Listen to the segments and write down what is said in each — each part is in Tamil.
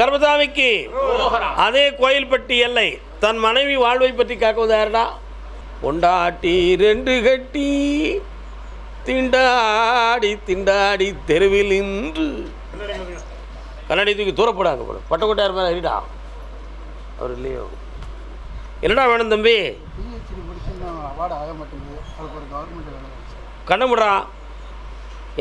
கர்மசாமிக்கு. அதே கோயில்பட்டி எல்லை தன் மனைவி வாழ்வை பற்றி காக்குவது யாருடா கொண்டாட்டி ரெண்டு கட்டி திண்டாடி திண்டாடி தெருவில் நின்று. கண்ணாடி தூக்கி தூரப்படாங்க போல. பட்டக்கோட்டையார் மேலே அறிடா அவர் இல்லையோ. என்னடா வேணும் தம்பி? பிஹெச்டி முடா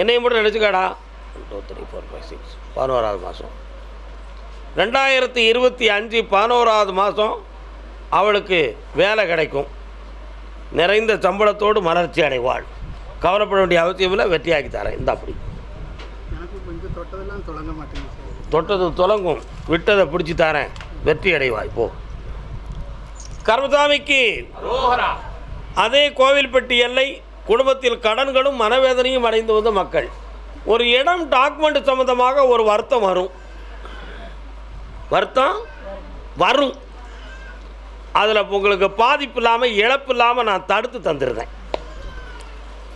என்னையும் மட்டும் நினச்சிக்காடா two three four five six பதினோராவது மாதம் ரெண்டாயிரத்தி இருபத்தி அஞ்சு பதினோராவது மாதம் அவளுக்கு வேலை கிடைக்கும். நிறைந்த சம்பளத்தோடு மலர்ச்சி அடைவாள். கவலைப்பட வேண்டிய அவசியம் இல்லை வெற்றியாக்கி தரேன். இந்த அப்படி. தொட்டது தொலங்கும். விட்டதை பிடிச்சி தரேன். வெற்றி அடைவாய் போ. கர்மசாமிக்கு அதே கோவில்பட்டி எல்லை குடும்பத்தில் கடன்களும் மனவேதனையும் அடைந்து வந்த மக்கள். ஒரு இடம் டாக்குமெண்ட் சம்மந்தமாக ஒரு வருத்தம் வரும். வருத்தம் வரும். அதில் உங்களுக்கு பாதிப்பு இல்லாமல் இழப்பு இல்லாமல் நான் தடுத்து தந்துடுறேன்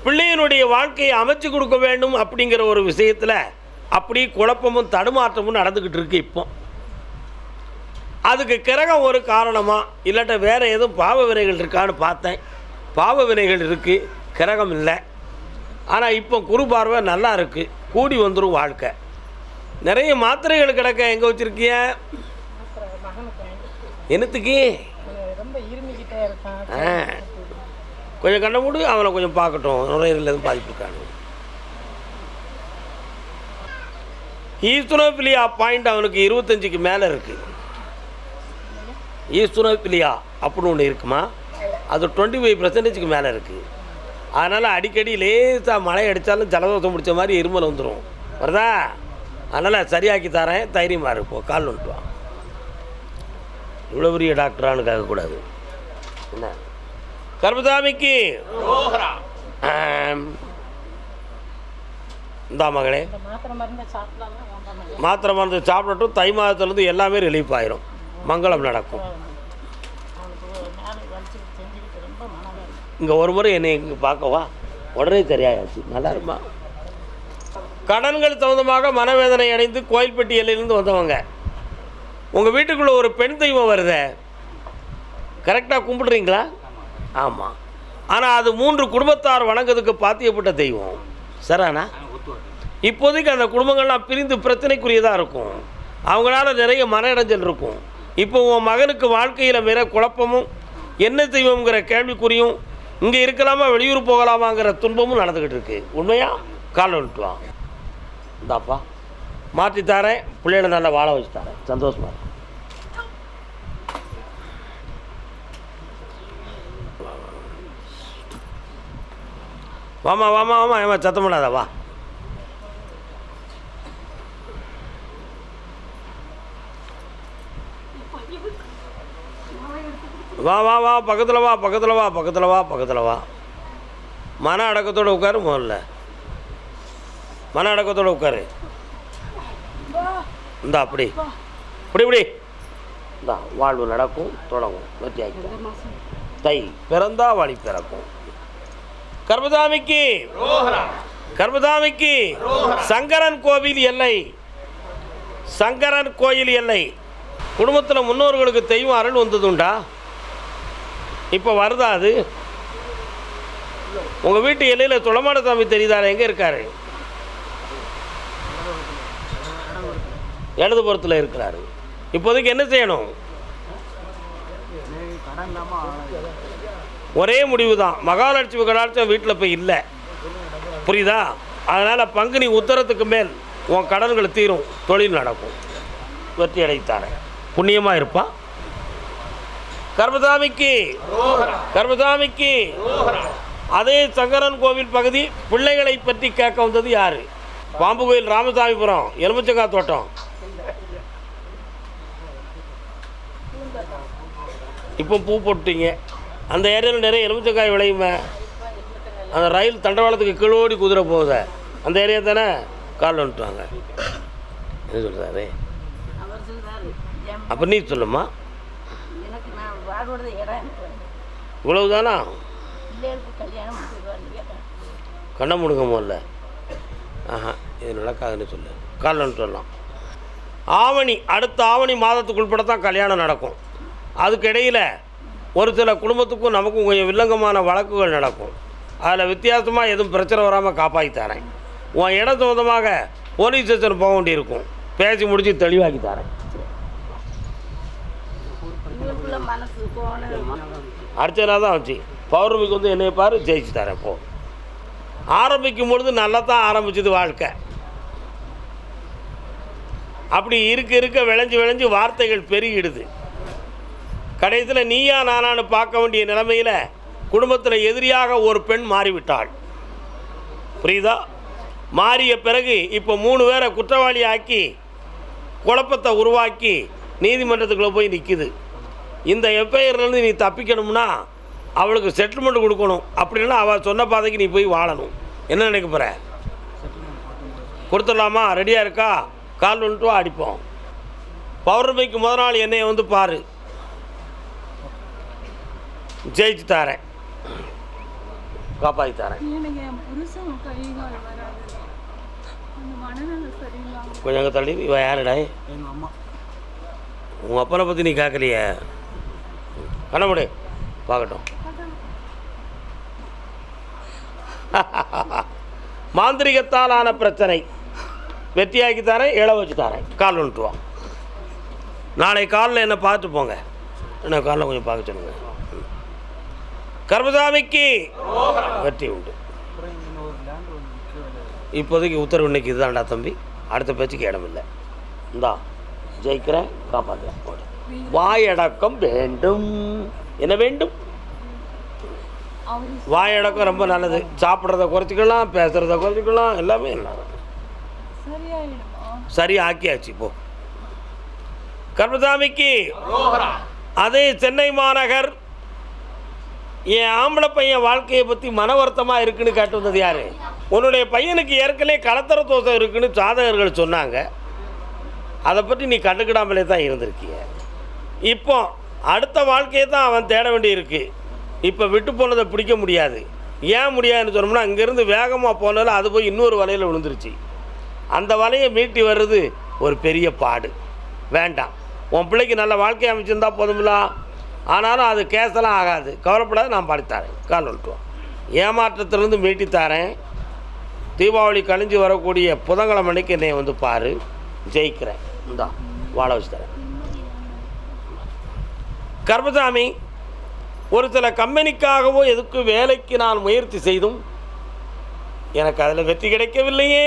பிள்ளையினுடைய வாழ்க்கையை அமைச்சு கொடுக்க வேண்டும் அப்படிங்கிற ஒரு விஷயத்தில் அப்படி குழப்பமும் தடுமாற்றமும் நடந்துக்கிட்டு இருக்கு இப்போ. அதுக்கு கிரகம் ஒரு காரணமாக இல்லாட்ட வேறு எதுவும் பாவ வினைகள் இருக்கான்னு பார்த்தேன். பாவ வினைகள் இருக்குது கிரகம் இல்லை. ஆனால் இப்போ குரு பார்வை நல்லா இருக்குது கூடி வந்துடும் வாழ்க்கை. நிறைய மாத்திரைகள் கிடக்க எங்கே வச்சுருக்கிய? என்னத்துக்கு? ஆ. கொஞ்சம் கண்ண மூடு அவனை கொஞ்சம் பார்க்கட்டும். நுரையீரல் எதுவும் பாதிப்பு இருக்கான்னு ஈஸ்துனோபிலியா பாயிண்ட் அவனுக்கு இருபத்தஞ்சுக்கு மேலே இருக்குது ஈஸ்துனோபிலியா அப்படின்னு ஒன்று இருக்குமா? அது டுவெண்ட்டி ஃபைவ் பர்சன்டேஜுக்கு மேலே இருக்குது அதனால் அடிக்கடி லேசாக மழை அடித்தாலும் ஜலதோஷம் பிடிச்ச மாதிரி இருமல் வந்துடும் வருதா? அதனால் சரியாக்கி தரேன் தைரியமாக இருப்போம் கால் வந்துட்டு வா. இவ்வளோ பெரிய டாக்டரானு கேட்கக்கூடாது. என்ன? கர்மசாமிக்கு ஆம். இந்தா மகளே. மாத்திரை மருந்தை சாப்பிடட்டும் தை மாதத்துலேருந்து எல்லாமே ரிலீஃப் ஆயிரும். மங்களம் நடக்கும். இங்கே ஒரு முறை என்னை இங்கே பார்க்கவா உடனே சரியாயாச்சு. நல்லா இருமா? கடன்கள் சம்மந்தமாக மனவேதனை அடைந்து கோயில்பட்டி எல்லையிலேருந்து வந்தவங்க. உங்கள் வீட்டுக்குள்ளே ஒரு பெண் தெய்வம் வருதே. கரெக்டாக கும்பிடுறீங்களா? ஆமாம் ஆனால் அது மூன்று குடும்பத்தார் வணங்குறதுக்கு பாத்தியப்பட்ட தெய்வம். சரானா? இப்போதைக்கு அந்த குடும்பங்கள்லாம் பிரிந்து பிரச்சனைக்குரியதாக இருக்கும். அவங்களால நிறைய மன இடைஞ்சல் இருக்கும். இப்போ உன் மகனுக்கு வாழ்க்கையில் மிக குழப்பமும் என்ன தெய்வம்ங்கிற கேள்விக்குறியும் இங்கே இருக்கலாமா வெளியூர் போகலாமாங்கிற துன்பமும் நடந்துக்கிட்டு இருக்கு. உண்மையாக கால் வந்துட்டு இந்தாப்பா. மாற்றி தரேன். பிள்ளைகளை நல்லா வாழ வச்சு தரேன். சந்தோஷமா வாமா வாமா வாமா ஏமா சத்தம் பண்ணாத வா. வா வா வா. பக்கத்தில் வா பக்கத்தில் வா பக்கத்தில் வா பக்கத்தில் வா. மன அடக்கத்தோடு உட்காரு முதல்ல. மன அடக்கத்தோடு உட்காரு. இந்தா அப்படி. இப்படி இப்படி. இந்தா வாழ்வு நடக்கும் தொடங்கும். வெற்றியாக்கி தை பிறந்தா வழி பிறக்கும். கர்மதாமிக்கு. கர்மதாமிக்கு. சங்கரன் கோவில் எல்லை. சங்கரன் கோயில் எல்லை. குடும்பத்தில் முன்னோர்களுக்கு தெய்வம் அருள் வந்ததுண்டா? இப்போ வருதா அது? உங்கள் வீட்டு எல்லையில் துளமான சாமி தெரியுதானே? எங்கே இருக்காரு? இடதுபுறத்தில் இருக்கிறாரு. இப்போதைக்கு என்ன செய்யணும்? ஒரே முடிவு தான் மகாலட்சுமி கடாட்சம் வீட்டில் போய் இல்லை. புரியுதா? அதனால் பங்குனி உத்தரத்துக்கு மேல் உன் கடன்கள் தீரும். தொழில் நடக்கும். வெற்றி அடைத்தார. புண்ணியமாக இருப்பான் கர்மசாமிக்கு கர்மசாமிக்கு. அதே சங்கரன் கோவில் பகுதி பிள்ளைகளை பற்றி கேட்க வந்தது யார்? பாம்பு கோயில் ராமசாமிபுரம் எலுமிச்சங்காய் தோட்டம். இப்போ பூ போட்டீங்க. அந்த ஏரியாவில் நிறைய எலுமிச்சக்காய் விளையுமே. அந்த ரயில் தண்டவாளத்துக்கு கீழோடி குதிரை போகுதே. அந்த ஏரியா தானே? கால் வந்துட்டாங்க. என்ன சொல்கிறாரு அப்போ நீ சொல்லுமா? இவ்வளவு தானா பிள்ளைகளுக்கு கல்யாணம் முடிச்சிருவான்னு கண்ணை முடுங்க முதல்ல. ஆஹா இது நடக்காதுன்னு சொல்லு. கால் வந்துட்டு வரலாம். ஆவணி அடுத்த ஆவணி மாதத்துக்குள்பட தான் கல்யாணம் நடக்கும். அதுக்கு இடையில் ஒரு சில குடும்பத்துக்கும் நமக்கும் கொஞ்சம் வில்லங்கமான வழக்குகள் நடக்கும். அதில் வித்தியாசமாக எதுவும் பிரச்சனை வராமல் காப்பாற்றி தரேன். உன் இடம் சொந்தமாக போலீஸ் ஸ்டேஷன் போக வேண்டியிருக்கும். பேசி முடித்து தெளிவாக்கி தரேன். அர்ச்சனா தான் வச்சு பௌர்ணமிக்கு வந்து என்னை பாரு ஜெயிச்சு தரேன் போ. ஆரம்பிக்கும் பொழுது நல்லா தான் ஆரம்பிச்சது வாழ்க்கை. அப்படி இருக்க இருக்க விளைஞ்சு விளைஞ்சு வார்த்தைகள் பெருகிடுது. கடைசியில் நீயா நானான்னு பார்க்க வேண்டிய நிலைமையில் குடும்பத்தில் எதிரியாக ஒரு பெண் மாறிவிட்டாள். புரியுதா? மாறிய பிறகு இப்போ மூணு பேரை குற்றவாளி ஆக்கி குழப்பத்தை உருவாக்கி நீதிமன்றத்துக்குள்ளே போய் நிற்கிது இந்த எஃப்ஐஆர்லேருந்து நீ தப்பிக்கணும்னா அவளுக்கு செட்டில்மெண்ட் கொடுக்கணும். அப்படின்னா அவள் சொன்ன பாதைக்கு நீ போய் வாழணும். என்ன நினைக்க போகிற கொடுத்துடலாமா? ரெடியாக இருக்கா? கால் வந்துட்டு வா அடிப்போம். பௌர்ணமிக்கு முதல் நாள் என்னையை வந்து பாரு. ஜெயிச்சு தாரேன். காப்பாற்றி தரேன். கொஞ்சம் அங்கே தள்ளி இவன் யாருடா? உங்கள் அப்பனை பற்றி நீ கேட்கலையே கண்ணமுடு பார்க்கட்டும். மாந்திரிகத்தால் ஆன பிரச்சனை. வெற்றியாக்கி தரேன் இழ வச்சு தரேன். கால் வந்துட்டு வா. நாளை காலில் என்ன பார்த்து போங்க. என்ன காலில் கொஞ்சம் பார்க்க சொல்லுங்க. ம். கர்மசாமிக்கு வெற்றி உண்டு. இப்போதைக்கு உத்தரவு இன்னைக்கு இதுதான்டா தம்பி. அடுத்த பேச்சுக்கு இடம் இல்லை இந்தா ஜெயிக்கிறேன் காப்பாற்றுறேன். வாயடக்கம் வேண்டும். என்ன வேண்டும்? வாயடக்கம் ரொம்ப நல்லது. சாப்பிட்றத குறைச்சிக்கலாம் பேசுகிறத குறைச்சிக்கலாம் எல்லாமே சரியாயிடுமா? சரி ஆக்கியாச்சு போ. கர்மசாமிக்கு அதே சென்னை மாநகர் என் ஆம்பளை பையன் வாழ்க்கையை பற்றி மன வருத்தமாக இருக்குன்னு கேட்டு வந்தது யார்? உன்னுடைய பையனுக்கு ஏற்கனவே கலத்தர தோசை இருக்குன்னு சாதகர்கள் சொன்னாங்க. அதை பற்றி நீ கண்டுக்கிடாமலே தான் இருந்திருக்கிய. இப்போ அடுத்த வாழ்க்கையை தான் அவன் தேட வேண்டியிருக்கு. இப்போ விட்டு போனதை பிடிக்க முடியாது. ஏன் முடியாதுன்னு சொன்னோம்னா அங்கேருந்து வேகமாக போனாலும் அது போய் இன்னொரு வலையில் விழுந்துருச்சு. அந்த வலையை மீட்டி வர்றது ஒரு பெரிய பாடு. வேண்டாம். உன் பிள்ளைக்கு நல்ல வாழ்க்கை அமைச்சிருந்தா போதுமில்ல ஆனாலும் அது கேஸெல்லாம் ஆகாது. கவலைப்படாது நான் பாடித்தாரேன் கால் வந்துட்டுவோம் ஏமாற்றத்திலிருந்து மீட்டித்தாரேன் தீபாவளி கழிஞ்சு வரக்கூடிய புதன்கிழமை அன்னைக்கு என்னை வந்து பாரு. ஜெயிக்கிறேன். இந்தா வாழ வச்சு தரேன். கர்மசாமி ஒரு சில கம்பெனிக்காகவோ எதுக்கு வேலைக்கு நான் முயற்சி செய்தும் எனக்கு அதில் வெற்றி கிடைக்கவில்லையே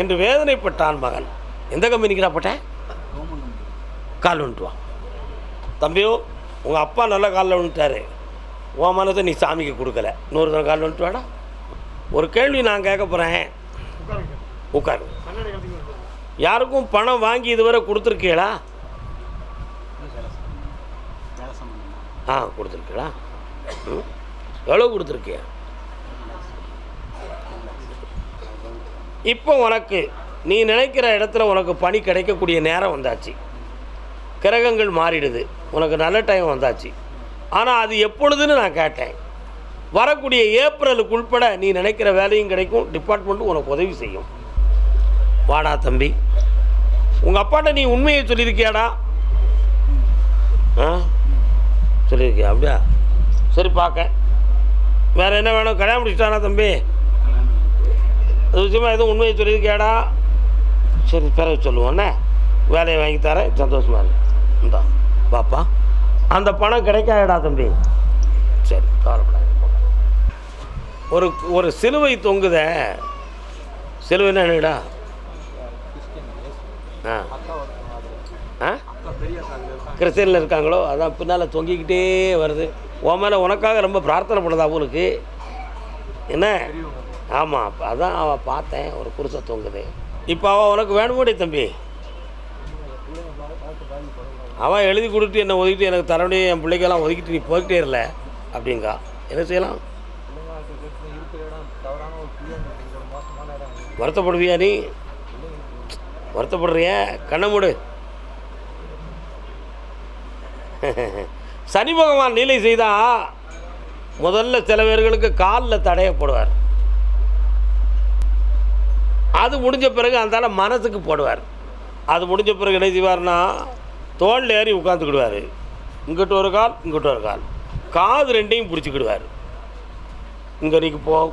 என்று வேதனைப்பட்டான் மகன். எந்த கம்பெனிக்கு நான் போட்டேன்? கால் வந்துட்டுவான் தம்பியோ உங்கள் அப்பா நல்ல காலில் வந்துட்டாரு உன் மனதை நீ சாமிக்கு கொடுக்கல. இன்னொரு தடவை காலில் விழுந்துட்டு வாடா. ஒரு கேள்வி நான் கேட்க போகிறேன் உட்காரு. யாருக்கும் பணம் வாங்கி இதுவரை கொடுத்துருக்கீங்களா? ஆ கொடுத்துருக்கீங்களா? எவ்வளோ கொடுத்துருக்கிய இப்போ உனக்கு நீ நினைக்கிற இடத்துல உனக்கு பணி கிடைக்கக்கூடிய நேரம் வந்தாச்சு. கிரகங்கள் மாறிடுது. உனக்கு நல்ல டைம் வந்தாச்சு. ஆனால் அது எப்பொழுதுன்னு நான் கேட்டேன். வரக்கூடிய ஏப்ரலுக்கு உட்பட நீ நினைக்கிற வேலையும் கிடைக்கும் டிபார்ட்மெண்ட்டும் உனக்கு உதவி செய்யும். வாடா தம்பி. உங்கள் அப்பாட்ட நீ உண்மையை சொல்லியிருக்கியாடா? ஆ? சொல்லியிருக்கியா? அப்படியா? சரி பார்க்க. வேறு என்ன வேணும்? கல்யாணம் முடிச்சிட்டானா தம்பி? அது விஷயமா எதுவும் உண்மையை சொல்லியிருக்கியாடா? சரி பிறகு சொல்லுவோண்ணே வேலையை வாங்கி தரேன் சந்தோஷமா இரு. இந்தா. பாப்பா. அந்த பணம் கிடைக்காதடா தம்பி. சரி கவலைப்படாத. ஒரு ஒரு சிலுவை தொங்குதே. சிலுவைன்னா என்னடா? ஆ. ஆ? கிறிஸ்டியனில் இருக்காங்களோ? அதான் பின்னால் தொங்கிக்கிட்டே வருது. உன் மேலே உனக்காக ரொம்ப பிரார்த்தனை பண்ணுதா அவளுக்கு? என்ன? ஆமாம் அதான் அவன் பார்த்தேன். ஒரு புருஷ தொங்குது. இப்போ அவன் உனக்கு வேணுமோடி தம்பி? அவன் எழுதி கொடுத்து என்னை ஒதுக்கிட்டு எனக்கு தர என் பிள்ளைக்கெல்லாம் ஒதுக்கிட்டு நீ போய்கிட்டே இருல அப்படிங்கா. என்ன செய்யலாம்? வருத்தப்படுவியா நீ? வருத்தப்படுறிய? கண்ண மூடு. சனி பகவான் நீலை செய்தா முதல்ல சில பேர்களுக்கு காலில் தடையப்படுவார் அது முடிஞ்ச பிறகு அந்தால மனசுக்கு போடுவார். அது முடிஞ்ச பிறகு என்ன செய்வார்னா தோல் ஏறி உட்காந்துக்கிடுவார் இங்கிட்ட ஒரு கால் இங்கிட்ட ஒரு கால். காது ரெண்டையும் பிடிச்சிக்கிடுவார். இங்கே நீக்கு போ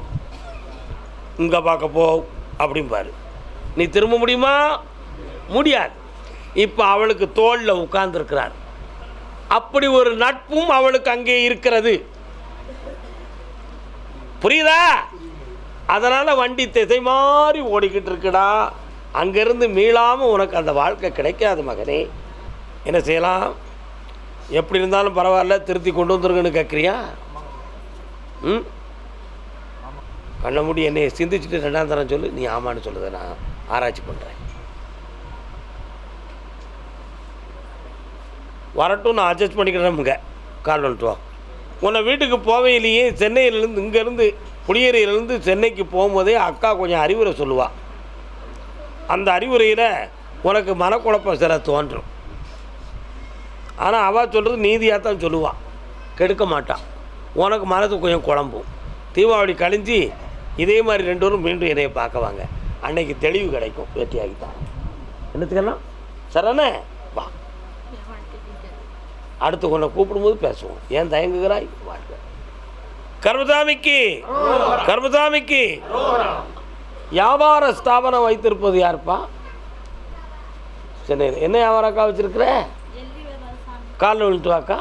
இங்கே பார்க்க போ அப்படிம்பாரு. நீ திரும்ப முடியுமா? முடியாது. இப்போ அவளுக்கு தோளில் உட்கார்ந்துருக்கிறார். அப்படி ஒரு நட்பும் அவளுக்கு அங்கே இருக்கிறது. புரியுதா? அதனால் வண்டி திசை மாறி ஓடிக்கிட்டு இருக்குடா. அங்கேருந்து மீளாமல் உனக்கு அந்த வாழ்க்கை கிடைக்காது மகனே. என்ன செய்யலாம்? எப்படி இருந்தாலும் பரவாயில்ல திருத்தி கொண்டு வந்துருங்கன்னு கேட்குறியா ம்? கண்ண மூடி என்னை சிந்திச்சுட்டு ரெண்டாம் தரம் சொல்லு நீ ஆமான்னு சொல்லுதை நான் ஆராய்ச்சி பண்ணுறேன் வரட்டும் நான் அட்ஜஸ்ட் பண்ணிக்கிறேன் கால் வந்துட்டு வா. உன்னை வீட்டுக்கு போவையிலேயே சென்னையிலேருந்து இங்கேருந்து புளியரையிலேருந்து சென்னைக்கு போகும்போதே அக்கா கொஞ்சம் அறிவுரை சொல்லுவாள் அந்த அறிவுரையில் உனக்கு மனக்குழப்பம் சில தோன்றும். ஆனால் அவள் சொல்கிறது நீதியாக தான் சொல்லுவாள் கெடுக்க மாட்டான் உனக்கு மனது கொஞ்சம் குழம்பும். தீபாவளி கழிஞ்சு இதே மாதிரி ரெண்டு பேரும் மீண்டும் என்னைய பார்க்குவாங்க. அன்னைக்கு தெளிவு கிடைக்கும் வெற்றியாகித்தான். என்னத்துக்கெல்லாம் சரணே வா. அடுத்து உன்னை கூப்பிடும்போது பேசுவோம். ஏன் தயங்குகிறாய்? வாழ்க்கை கர்மதாமிக்கு கர்மதாமிக்கு வியாபார ஸ்தாபனம் வைத்திருப்பது யாருப்பா? சென்னையில். என்ன வியாபாரக்கா அக்கா காலில் விழுத்து வாக்கா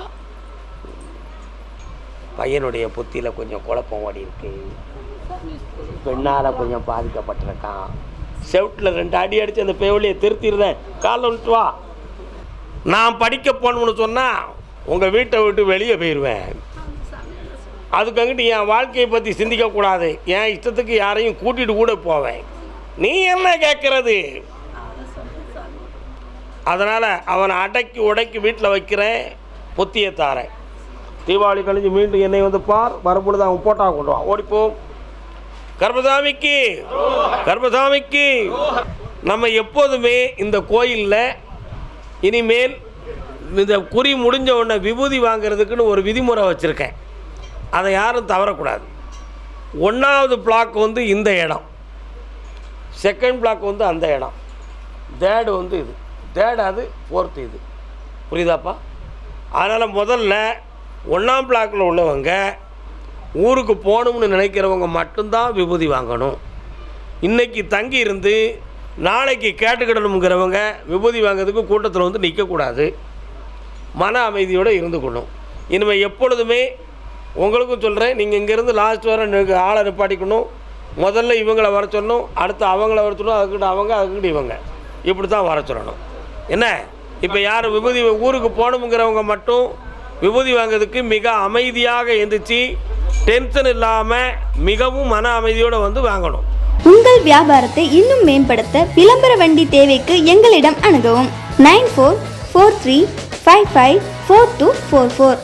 பையனுடைய புத்தியில் கொஞ்சம் குழப்பம் ஓடி இருக்கு. பெண்ணால் கொஞ்சம் பாதிக்கப்பட்டிருக்கான். செவுட்டில் ரெண்டு அடி அடித்து அந்த பேவலியை திருத்திடுறேன். காலில் விழுத்து வா. நான் படிக்க போகணும்னு சொன்னால் உங்கள் வீட்டை விட்டு வெளியே போயிடுவேன் அதுக்கங்கிட்டு என் வாழ்க்கையை பற்றி சிந்திக்கக்கூடாது. என் இஷ்டத்துக்கு யாரையும் கூட்டிகிட்டு கூட போவேன். நீ என்ன கேட்குறது அதனால் அவனை அடக்கி உடைக்கி வீட்டில் வைக்கிறேன் பொத்தியை தாரேன். தீபாவளி கழிஞ்சு மீண்டும் என்னை வந்து பார் வரும்பொழுது அவன் போட்டா கொண்டு வா. ஓடிப்போம். கர்மசாமிக்கு கர்மசாமிக்கு. நம்ம எப்போதுமே இந்த கோயிலில் இனிமேல் இந்த குறி முடிஞ்ச உடனே விபூதி வாங்குறதுக்குன்னு ஒரு விதிமுறை வச்சுருக்கேன். அதை யாரும் தவறக்கூடாது. ஒன்றாவது பிளாக் வந்து இந்த இடம். செகண்ட் பிளாக் வந்து அந்த இடம். தேர்டு வந்து இது. தேர்டாவது ஃபோர்த்து இது புரியுதாப்பா? அதனால் முதல்ல ஒன்றாம் பிளாக்கில் உள்ளவங்க ஊருக்கு போகணும்னு நினைக்கிறவங்க மட்டும்தான் விபூதி வாங்கணும். இன்னைக்கு தங்கி இருந்து நாளைக்கு கேட்டுக்கிடணுங்கிறவங்க விபூதி வாங்குறதுக்கு கூட்டத்தில் வந்து நிற்கக்கூடாது மன அமைதியோடு இருந்துக்கணும். இனிமேல் எப்பொழுதுமே உங்களுக்கும் சொல்கிறேன் நீங்கள் இங்கேருந்து லாஸ்ட் வர ஆளை நிப்பாட்டிக்கணும். முதல்ல இவங்களை வர சொல்லணும் அடுத்து அவங்கள வர சொல்லணும் அதுக்கிட்ட அவங்க அதுக்கிட்ட இவங்க. இப்படி தான் வர சொல்லணும். என்ன? இப்போ யார் விபூதி ஊருக்கு போகணுங்கிறவங்க மட்டும் விபூதி வாங்குறதுக்கு மிக அமைதியாக எந்திரிச்சு டென்ஷன் இல்லாமல் மிகவும் மன அமைதியோடு வந்து வாங்கணும். உங்கள் வியாபாரத்தை இன்னும் மேம்படுத்த விளம்பர வண்டி தேவைக்கு எங்களிடம் அணுகவும். Nine four four three five five four two four four.